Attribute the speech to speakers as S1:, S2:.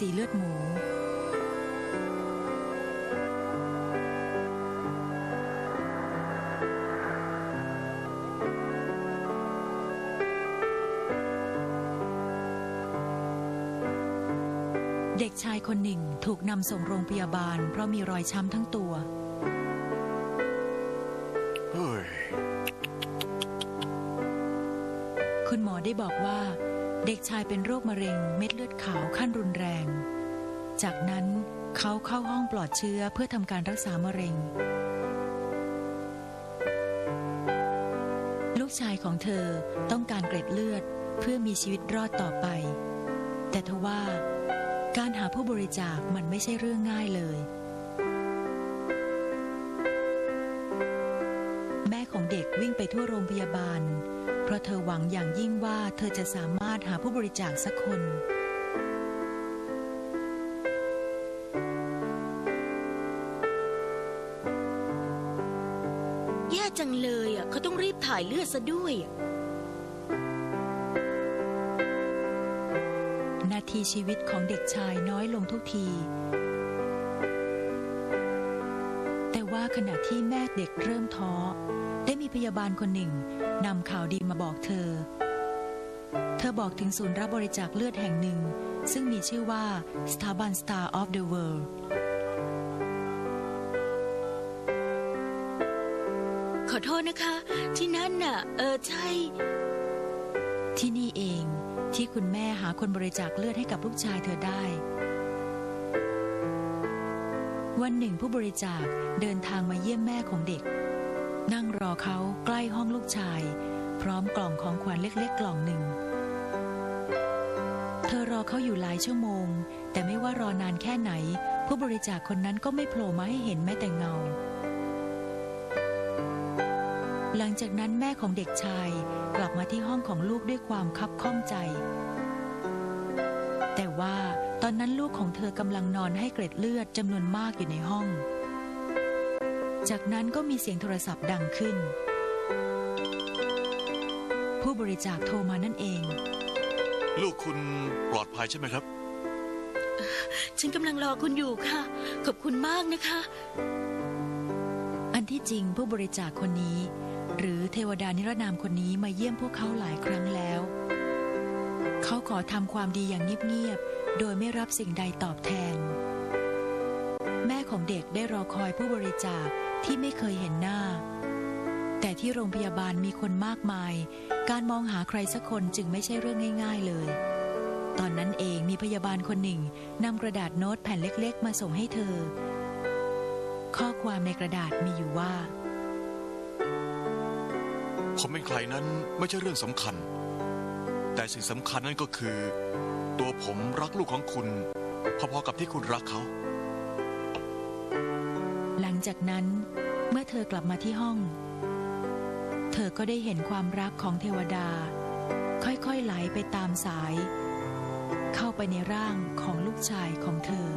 S1: สีเลือดหมู เด็กชายคนหนึ่งถูกนำส่งโรงพยาบาล เพราะมีรอยช้ำทั้งตัว
S2: เฮ้ย
S1: คุณหมอได้บอกว่า เด็กชายเป็นโรคมะเร็งเม็ดเลือดขาวขั้นรุนแรง จากนั้นเขาเข้าห้องปลอดเชื้อเพื่อทำการรักษามะเร็ง ลูกชายของเธอต้องการเกล็ดเลือดเพื่อมีชีวิตรอดต่อไป แต่ทว่าการหาผู้บริจาคมันไม่ใช่เรื่องง่ายเลย แม่ของเด็กวิ่งไปทั่วโรงพยาบาล ราะเธอหวังอย่างยิ่งว่าเธอจะสามารถหาผู้บริจาคสักคน
S3: แย่จังเลยอะเขาต้องรีบถ่ายเลือดซะด้วยอะ
S1: นาทีชีวิตของเด็กชายน้อยลงทุกทีแต่ว่า ขณะที่แม่เด็กเริ่มท้อ ได้มีพยาบาลคนหนึ่งนำข่าวดีมาบอกเธอ เธอบอกถึงศูนย์รับบริจาคเลือดแห่งหนึ่ง ซึ่งมีชื่อว่าสถาบัน Star of the World
S3: ขอโทษนะคะ ที่นั่นน่ะ เออใช่
S1: ที่นี่เองที่คุณแม่หาคนบริจาคเลือดให้กับลูกชายเธอได้ วันหนึ่งผู้บริจาคเดินทางมาเยี่ยมแม่ของเด็ก นั่งรอเขาใกล้ห้องลูกชาย พร้อมกล่องของขวัญเล็กๆ กล่องหนึ่ง เธอรอเขาอยู่หลายชั่วโมง แต่ไม่ว่ารอนานแค่ไหน ผู้บริจาคคนนั้นก็ไม่โผล่มาให้เห็นแม้แต่เงา หลังจากนั้นแม่ของเด็กชายกลับมาที่ห้องของลูกด้วยความคับข้องใจ แต่ว่า อนนั้นลูกของเธอกำลังนอนให้เกร็ดเลือดจำนวนมากอยู่ในห้อง จากนั้นก็มีเสียงโทรศัพท์ดังขึ้น ผู้บริจาคโทรมานั่นเอง
S2: ลูกคุณปลอดภัยใช่ไหมครับ
S3: ฉันกำลังรอคุณอยู่ค่ะ ขอบคุณมากนะคะ
S1: อันที่จริงผู้บริจาคคนนี้ หรือเทวดานิรนามคนนี้มาเยี่ยมพวกเขาหลายครั้งแล้ว เขาขอทำความดีอย่างเงียบๆ โดยไม่รับสิ่งใดตอบแทน แม่ของเด็กได้รอคอยผู้บริจาคที่ไม่เคยเห็นหน้า แต่ที่โรงพยาบาลมีคนมากมาย การมองหาใครสักคนจึงไม่ใช่เรื่องง่าย ๆเลย ตอนนั้นเองมีพยาบาลคนหนึ่งนำกระดาษโน้ตแผ่นเล็กๆ มาส่งให้เธอ ข้อความในกระดาษมีอยู่ว่า
S2: ผมเป็นใครนั้นไม่ใช่เรื่องสำคัญ แต่สิ่งสำคัญนั่นก็คือ ตัวผมรักลูกของคุณ พอๆกับที่คุณรักเขา
S1: หลังจากนั้น เมื่อเธอกลับมาที่ห้อง เธอก็ได้เห็นความรักของเทวดา ค่อยๆไหลไปตามสาย เข้าไปในร่างของลูกชายของเธอ